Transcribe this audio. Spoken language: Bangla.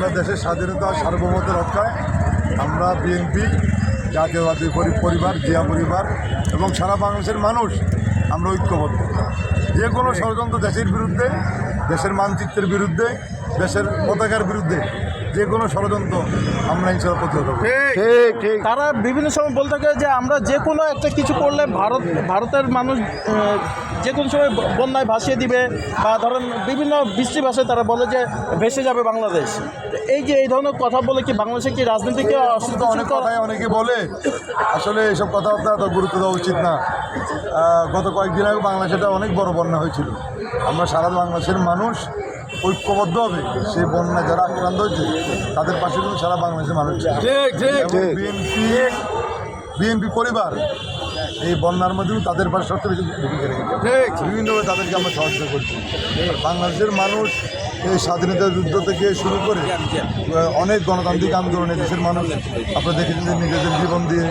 আমরা দেশের স্বাধীনতা সার্বভৌমত রক্ষায় আমরা বিএনপি জাতীয়বাদী পরি- পরিবার, জিয়া পরিবার এবং সারা বাংলাদেশের মানুষ আমরা ঐক্যবদ্ধ। যে কোনো ষড়যন্ত্র দেশের বিরুদ্ধে, দেশের মানচিত্রের বিরুদ্ধে, দেশের পতাকার বিরুদ্ধে যে কোনো ষড়যন্ত্র আমরা ইনশাল্লাহ প্রতিহত করব। ঠিক। ঠিক তারা বিভিন্ন সময় বলতে থাকে যে আমরা যে কোনো একটা কিছু করলে ভারত ভারতের মানুষ যে কোনো সময় বন্যায় ভাসিয়ে দিবে বা ধরেন বিভিন্ন বৃষ্টি ভাষায় তারা বলে যে ভেসে যাবে বাংলাদেশ। এই যে এই ধরনের কথা বলে কি বাংলাদেশে কি রাজনীতিকে অনেক কথাই অনেকে বলে। আসলে এইসব কথাবার্তা তো গুরুত্ব দেওয়া উচিত না। গত কয়েকদিন আগে বাংলাদেশে একটা অনেক বড় বন্যা হয়েছিল। আমরা সারা বাংলাদেশের মানুষ ঐক্যবদ্ধ হবে। সেই বন্যা যারা আক্রান্ত হয়েছে তাদের পাশে কিন্তু সারা বাংলাদেশের মানুষ বিএনপি বিএনপি পরিবার এই বন্যার মধ্যেও তাদের পাশে সবচেয়ে বেশি ভূমিকা রেখেছে ঠিক। বিভিন্নভাবে তাদেরকে আমরা সহযোগিতা করছি। বাংলাদেশের মানুষ এই স্বাধীনতা যুদ্ধ থেকে শুরু করে অনেক গণতান্ত্রিক আন্দোলনে দেশের মানুষ আপনারা দেখেছেন যে নিজেদের জীবন দিয়ে